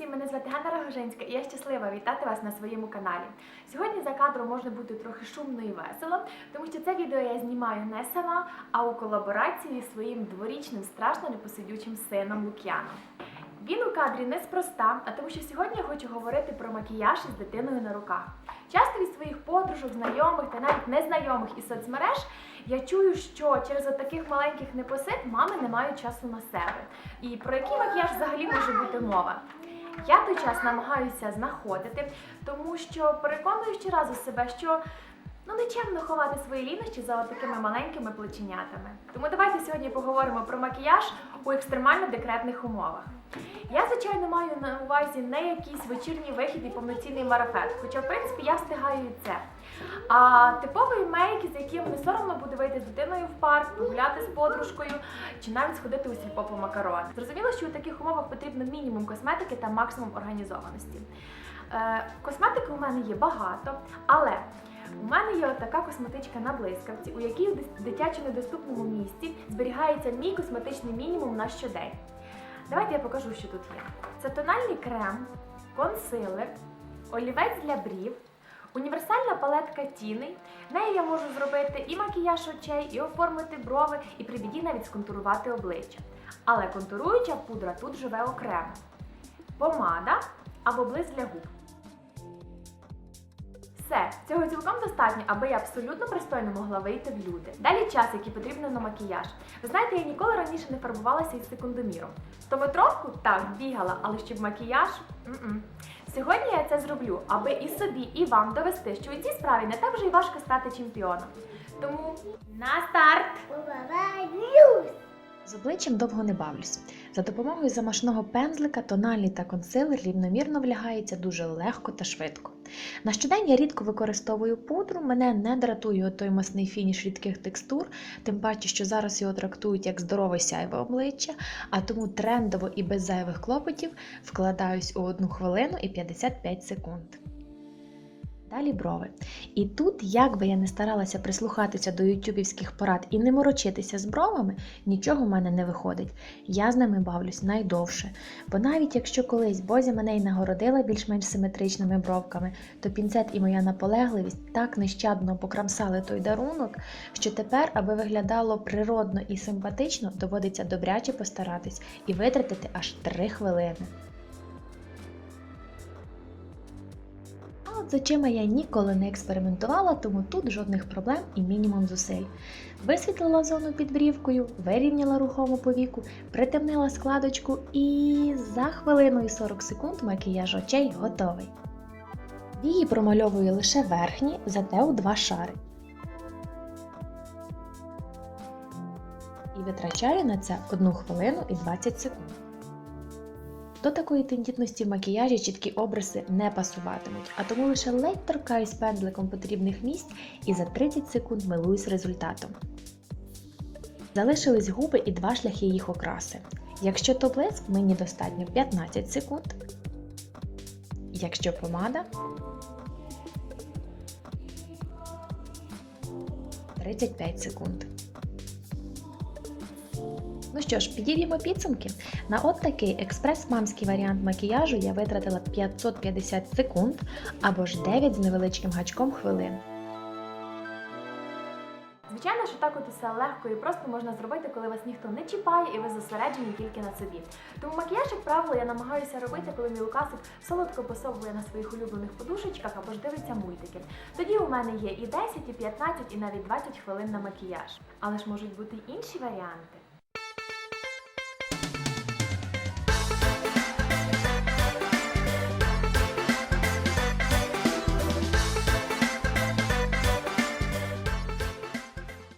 всім! Мене звати Ганна Рогожинська і я щаслива вітати вас на своєму каналі. Сьогодні за кадром можна бути трохи шумно і весело, тому що це відео я знімаю не сама, а у колаборації зі своїм дворічним страшно непосидючим сином Лук'яном. Він у кадрі неспроста, а тому що сьогодні я хочу говорити про макіяж із дитиною на руках. Часто від своїх подружок, знайомих та навіть незнайомих із соцмереж я чую, що через таких маленьких непосид мами не мають часу на себе. І про який макіяж взагалі може бути мова? Я той час намагаюся знаходити, тому що переконую щоразу себе, що ну нечемно ховати свої лінощі за такими маленькими плеченятами. Тому давайте сьогодні поговоримо про макіяж у екстремально декретних умовах. Я, звичайно, маю на увазі не якийсь вечірній вихід і повноцінний марафет, хоча, в принципі, я встигаю і це. А типовий мейк, з яким не соромно буде вийти з дитиною в парк, погуляти з подружкою чи навіть сходити у сільпо по макарони. Зрозуміло, що у таких умовах потрібно мінімум косметики та максимум організованості. Е, косметики у мене є багато, але у мене є така косметичка на блискавці, у якій в дитячо недоступному місці зберігається мій косметичний мінімум на щодень. Давайте я покажу, що тут є. Це тональний крем, консилер, олівець для брів, універсальна палетка тіни. Нею я можу зробити і макіяж очей, і оформити брови, і при біді навіть сконтурувати обличчя. Але контуруюча пудра тут живе окремо. Помада або близ для губ. Все, цього цілком достатньо, аби я абсолютно пристойно могла вийти в люди. Далі час, який потрібно на макіяж. Ви знаєте, я ніколи раніше не фарбувалася із секундоміром. Стометровку так бігала, але щоб макіяж м-м. Сьогодні я це зроблю, аби і собі, і вам довести, що у цій справі не так вже й важко стати чемпіоном. Тому на старт! З обличчям довго не бавлюсь. За допомогою замашного пензлика, тональний та консилер рівномірно влягається дуже легко та швидко. На щодень я рідко використовую пудру, мене не дратує той масний фініш рідких текстур, тим паче, що зараз його трактують як здорове сяйве обличчя, а тому трендово і без зайвих клопотів вкладаюсь у 1 хвилину і 55 секунд. Далі брови. І тут, як би я не старалася прислухатися до ютюбівських порад і не морочитися з бровами, нічого в мене не виходить. Я з ними бавлюсь найдовше. Бо навіть якщо колись Бозя мене й нагородила більш-менш симетричними бровками, то пінцет і моя наполегливість так нещадно покрамсали той дарунок, що тепер, аби виглядало природно і симпатично, доводиться добряче постаратись і витратити аж 3 хвилини. З очима я ніколи не експериментувала, тому тут жодних проблем і мінімум зусиль. Висвітлила зону під брівкою, вирівняла рухому повіку, притемнила складочку і за хвилину і 40 секунд макіяж очей готовий. Вії промальовую лише верхні, зате у два шари. І витрачаю на це 1 хвилину і 20 секунд. До такої тендітності в макіяжі чіткі обриси не пасуватимуть, а тому лише ледь торкаюсь пензликом потрібних місць і за 30 секунд милуюсь результатом. Залишились губи і два шляхи їх окраси. Якщо то блиск, мені достатньо 15 секунд. Якщо помада 35 секунд. Ну що ж, підіб'ємо підсумки. На от такий експрес-мамський варіант макіяжу я витратила 550 секунд або ж 9 з невеличким гачком хвилин. Звичайно, що так от усе легко і просто можна зробити, коли вас ніхто не чіпає і ви зосереджені тільки на собі. Тому макіяж, як правило, я намагаюся робити, коли мій Лукасик солодко посовує на своїх улюблених подушечках або ж дивиться мультики. Тоді у мене є і 10, і 15, і навіть 20 хвилин на макіяж. Але ж можуть бути інші варіанти.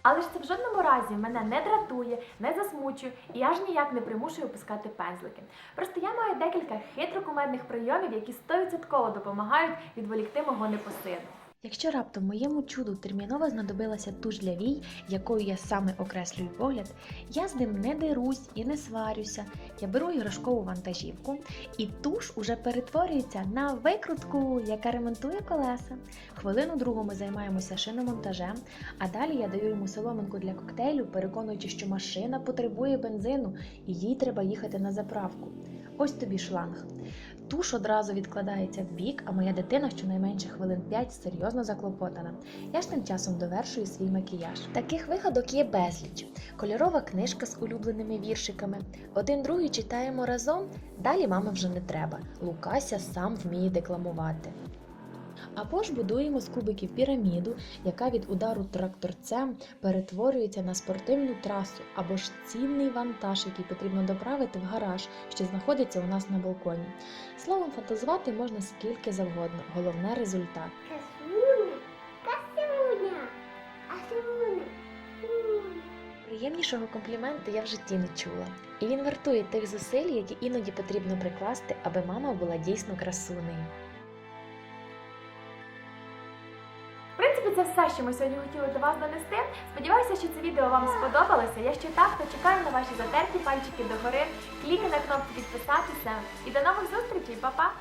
Але ж це в жодному разі мене не дратує, не засмучує і аж ніяк не примушує опускати пензлики. Просто я маю декілька хитрокумедних прийомів, які 100% допомагають відволікти мого непосиду. Якщо раптом моєму чуду терміново знадобилася туш для вій, якою я саме окреслюю погляд, я з ним не дерусь і не сварюся. Я беру іграшкову вантажівку, і туш уже перетворюється на викрутку, яка ремонтує колеса. Хвилину другу ми займаємося шиномонтажем, а далі я даю йому соломинку для коктейлю, переконуючи, що машина потребує бензину і їй треба їхати на заправку. Ось тобі шланг. Туш одразу відкладається в бік, а моя дитина щонайменше хвилин 5 серйозно заклопотана. Я ж тим часом довершую свій макіяж. Таких вигадок є безліч. Кольорова книжка з улюбленими віршиками. Один другий читаємо разом. Далі мами вже не треба. Лукася сам вміє декламувати. Або ж будуємо з кубиків піраміду, яка від удару тракторцем перетворюється на спортивну трасу, або ж цінний вантаж, який потрібно доправити в гараж, що знаходиться у нас на балконі. Словом, фантазувати можна скільки завгодно, головне результат. Приємнішого компліменту я в житті не чула, і він вартує тих зусиль, які іноді потрібно прикласти, аби мама була дійсно красунею. Все, що ми сьогодні хотіли до вас донести. Сподіваюся, що це відео вам сподобалося. Якщо так, то чекаю на ваші затерті пальчики догори, клікай на кнопку підписатися і до нових зустрічей, Па-па!